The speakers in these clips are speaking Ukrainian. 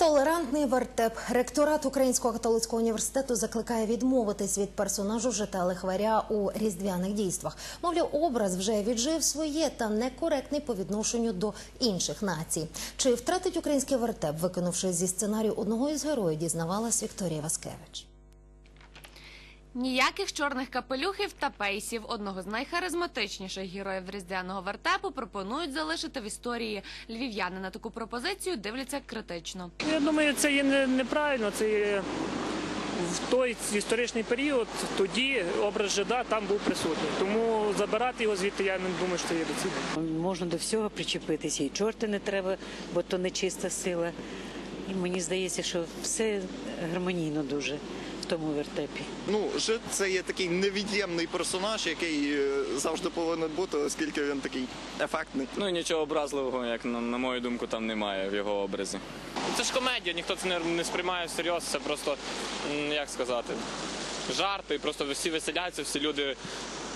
Толерантний вертеп. Ректорат Українського католицького університету закликає відмовитись від персонажу жита лихваря у різдвяних дійствах. Мовляв, образ вже віджив своє та некоректний по відношенню до інших націй. Чи втратить український вертеп, викинувши зі сценарію одного із героїв, дізнавалась Вікторія Васкевич. Ніяких чорних капелюхів та пейсів одного з найхаризматичніших героїв різдвяного вертепу пропонують залишити в історії. Львів'яни на таку пропозицію дивляться критично. Я думаю, це є неправильно. Це є в той історичний період тоді образ жида там був присутній. Тому забирати його звідти я не думаю, що це є доцільно. Можна до всього причепитися, і чорти не треба, бо то нечиста сила. І мені здається, що все гармонійно дуже тому вертепі. Ну, жит це є такий невід'ємний персонаж, який е, завжди повинен бути, оскільки він такий ефектний. Ну і нічого образливого, як на, на мою думку, там немає в його образі. Це ж комедія, ніхто це не, не сприймає всерйоз, це просто, як сказати, жарти, просто всі веселяться, всі люди.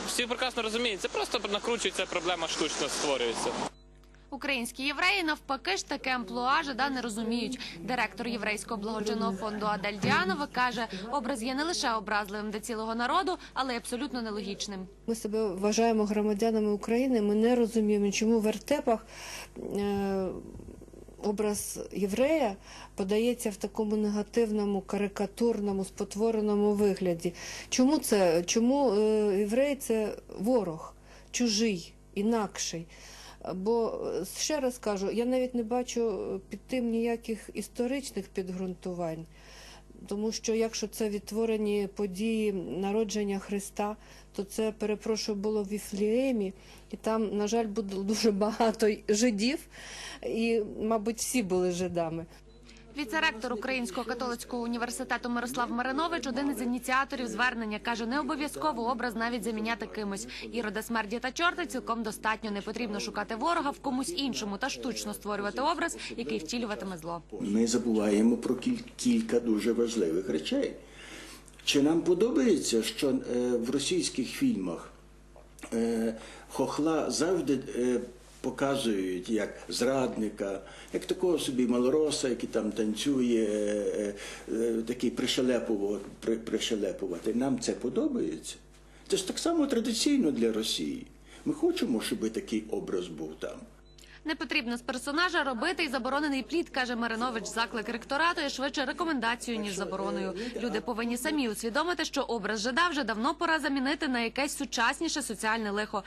Всі прекрасно розуміють, це просто накручується проблема штучно створюється. Українські євреї навпаки ж таке амплуа жида не розуміють. Директор єврейського благодженого фонду Адель Діанова каже, образ є не лише образливим для цілого народу, але й абсолютно нелогічним. Ми себе вважаємо громадянами України. Ми не розуміємо, чому в вертепах е, образ єврея подається в такому негативному, карикатурному, спотвореному вигляді. Чому це? Чому е, єврей це ворог, чужий, інакший? Бо е, ще раз кажу, я навіть не бачу е, під тим ніяких історичних підґрунтувань. Тому що якщо це відтворені події народження Христа, то це, перепрошую, було в Віфліємі, і там, на жаль, було дуже багато жидів, і, мабуть, всі були жидами. Віце-ректор Українського католицького університету Мирослав Маринович один із ініціаторів звернення каже, не обов'язково образ навіть заміняти кимось. Ірода смерті та чорта цілком достатньо. Не потрібно шукати ворога в комусь іншому та штучно створювати образ, який втілюватиме зло. Ми забуваємо про кілька дуже важливих речей. Чи нам подобається, що е, в російських фільмах е, хохла завжди е, показують як зрадника, як такого собі малороса, який там танцює, е, е, такий пришелепово- при- пришелепувати. Нам це подобається? Це ж так само традиційно для Росії. Ми хочемо, щоб такий образ був там. Не потрібно з персонажа робити й заборонений плід, каже Маринович. Заклик ректорату є швидше рекомендацією ніж забороною. Люди повинні самі усвідомити, що образ жида вже давно пора замінити на якесь сучасніше соціальне лихо.